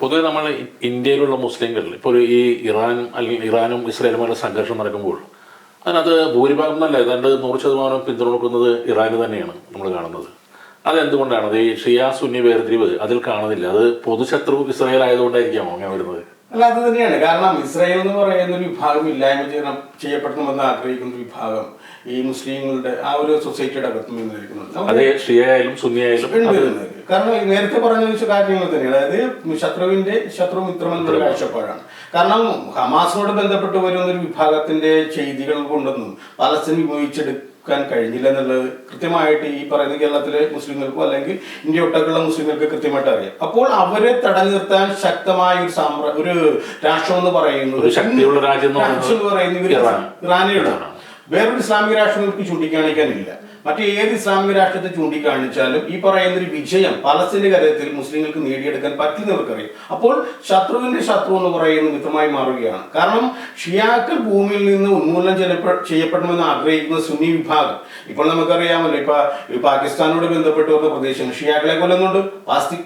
പൊതുവെ നമ്മൾ ഇന്ത്യയിലുള്ള മുസ്ലിംകൾ ഇപ്പോൾ ഈ ഇറാൻ അല്ലെങ്കിൽ ഇറാനും ഇസ്രായേലും ഇസ്രായേലുമായുള്ള സംഘർഷം നടക്കുമ്പോൾ അതിനകത്ത് ഭൂരിഭാഗം എന്നല്ല ഏതാണ്ട് നൂറ് ശതമാനം പിന്തുണക്കുന്നത് ഇറാന് തന്നെയാണ് നമ്മൾ കാണുന്നത്. അതെന്തുകൊണ്ടാണ്? അത് ഈ ഷിയാ സുന്നി വേർതിരിവ് അതിൽ കാണുന്നില്ല. അത് പൊതുശത്രു ഇസ്രായേൽ ആയതുകൊണ്ടായിരിക്കാമോ അങ്ങനെ വരുന്നത്? അല്ല അത് തന്നെയാണ്. കാരണം ഇസ്രായേൽ എന്ന് പറയുന്ന ഒരു വിഭാഗം ഇല്ലായ്മ ചെയ്യണം ചെയ്യപ്പെടണമെന്ന് ആഗ്രഹിക്കുന്ന വിഭാഗം ഈ മുസ്ലിങ്ങളുടെ ആ ഒരു സൊസൈറ്റിയുടെ അകത്തും നിന്നിരിക്കുന്നുണ്ട്. കാരണം നേരത്തെ പറഞ്ഞ വെച്ച കാര്യങ്ങൾ തന്നെയാണ്. അതായത് ശത്രുവിന്റെ ശത്രു മിത്രം എന്നുള്ള കാഴ്ചപ്പാടാണ്. കാരണം ഹമാസിനോട് ബന്ധപ്പെട്ട് വരുന്ന ഒരു വിഭാഗത്തിന്റെ ചെയ്തികൾ കൊണ്ടൊന്നും പലസ്തീൻ വിമോചിച്ചെടുക്കാൻ കഴിഞ്ഞില്ല എന്നുള്ളത് കൃത്യമായിട്ട് ഈ പറയുന്ന കേരളത്തിലെ മുസ്ലിങ്ങൾക്കും അല്ലെങ്കിൽ ഇന്ത്യ ഒട്ടൊക്കെയുള്ള മുസ്ലിങ്ങൾക്ക് കൃത്യമായിട്ട് അറിയാം. അപ്പോൾ അവരെ തടഞ്ഞു നിർത്താൻ ശക്തമായ ഒരു സാമ്ര ഒരു രാഷ്ട്രം എന്ന് പറയുന്നു ശക്തിയുള്ള രാജ്യം എന്ന് പറയുന്നത്. ഇറാനെയാണ് വേറൊരു ഇസ്ലാമിക രാഷ്ട്രങ്ങൾക്ക് ചൂണ്ടിക്കാണിക്കാനില്ല. മറ്റു ഏത് ഇസ്ലാമിക രാഷ്ട്രത്തെ ചൂണ്ടിക്കാണിച്ചാലും ഈ പറയുന്ന ഒരു വിജയം പലസ്തീന്റെ കാര്യത്തിൽ മുസ്ലിങ്ങൾക്ക് നേടിയെടുക്കാൻ പറ്റുന്നവർക്കറിയാം. അപ്പോൾ ശത്രുവിന്റെ ശത്രു എന്ന് പറയുന്ന മിത്രമായി മാറുകയാണ്. കാരണം ഷിയാക്കൾ ഭൂമിയിൽ നിന്ന് ഉന്മൂലനം ചെയ്യപ്പെ- ചെയ്യപ്പെടണമെന്ന് ആഗ്രഹിക്കുന്ന സുന്നി വിഭാഗം. ഇപ്പോൾ നമുക്കറിയാമല്ലോ ഇപ്പൊ പാകിസ്ഥാനോട് ബന്ധപ്പെട്ട വരുന്ന പ്രദേശം ഷിയാക്കളെ കൊല്ലുന്നുണ്ട്.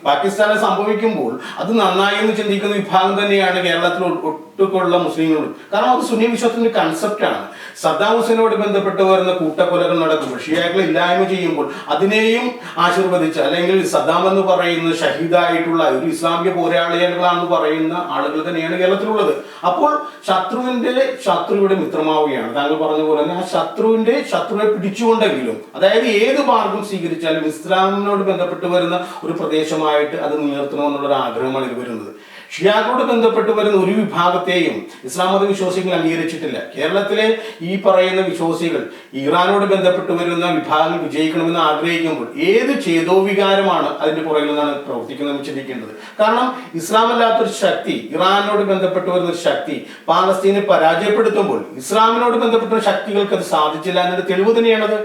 പാകിസ്ഥാനെ സംഭവിക്കുമ്പോൾ അത് നന്നായി എന്ന് ചിന്തിക്കുന്ന വിഭാഗം തന്നെയാണ് കേരളത്തിൽ ഒട്ടുകൊള്ള മുസ്ലിങ്ങളോട്. കാരണം അത് സുന്നി വിശ്വാസത്തിന്റെ കൺസെപ്റ്റാണ് സദ്ദാം ഹുസൈനോട് ബന്ധപ്പെട്ട് വരുന്ന കൂട്ടക്കൊലകൾ നടക്കുമ്പോൾ ഷിയാക്കളെ ഇല്ലായ്മ ചെയ്യുമ്പോൾ അതിനെയും ആശീർവദിച്ച് അല്ലെങ്കിൽ സദ്ദാം എന്ന് പറയുന്ന ഷഹീദായിട്ടുള്ള ഒരു ഇസ്ലാമിക പോരാളികളാണെന്ന് പറയുന്ന ആളുകൾ തന്നെയാണ് കേരളത്തിലുള്ളത്. അപ്പോൾ ശത്രുവിന്റെ ശത്രുവിടെ മിത്രമാവുകയാണ്. താങ്കൾ പറഞ്ഞ പോലെ തന്നെ ആ ശത്രുവിന്റെ ശത്രുവിനെ പിടിച്ചുകൊണ്ടെങ്കിലും അതായത് ഏത് മാർഗം സ്വീകരിച്ചാലും ഇസ്ലാമിനോട് ബന്ധപ്പെട്ട് വരുന്ന ഒരു പ്രദേശമായിട്ട് അത് നിലനിർത്തണമെന്നുള്ള ഒരു ആഗ്രഹമാണ് ഇത് വരുന്നത്. ഷിയാക്കളോട് ബന്ധപ്പെട്ട് വരുന്ന ഒരു വിഭാഗത്തെയും ഇസ്ലാം മത വിശ്വാസികൾ അംഗീകരിച്ചിട്ടില്ല. കേരളത്തിലെ ഈ പറയുന്ന വിശ്വാസികൾ ഇറാനോട് ബന്ധപ്പെട്ട് വരുന്ന വിഭാഗങ്ങൾ വിജയിക്കണമെന്ന് ആഗ്രഹിക്കുമ്പോൾ ഏത് ചേതോവികാരമാണ് അതിന്റെ പുറകിൽ നിന്നാണ് പ്രവർത്തിക്കുന്നത് ചിന്തിക്കേണ്ടത് കാരണം ഇസ്ലാം അല്ലാത്തൊരു ശക്തി ഇറാനോട് ബന്ധപ്പെട്ട് വരുന്ന ഒരു ശക്തി പാലസ്തീനെ പരാജയപ്പെടുത്തുമ്പോൾ ഇസ്ലാമിനോട് ബന്ധപ്പെട്ട ശക്തികൾക്ക് അത് സാധിച്ചില്ല എന്നൊരു തെളിവ് തന്നെയാണത്.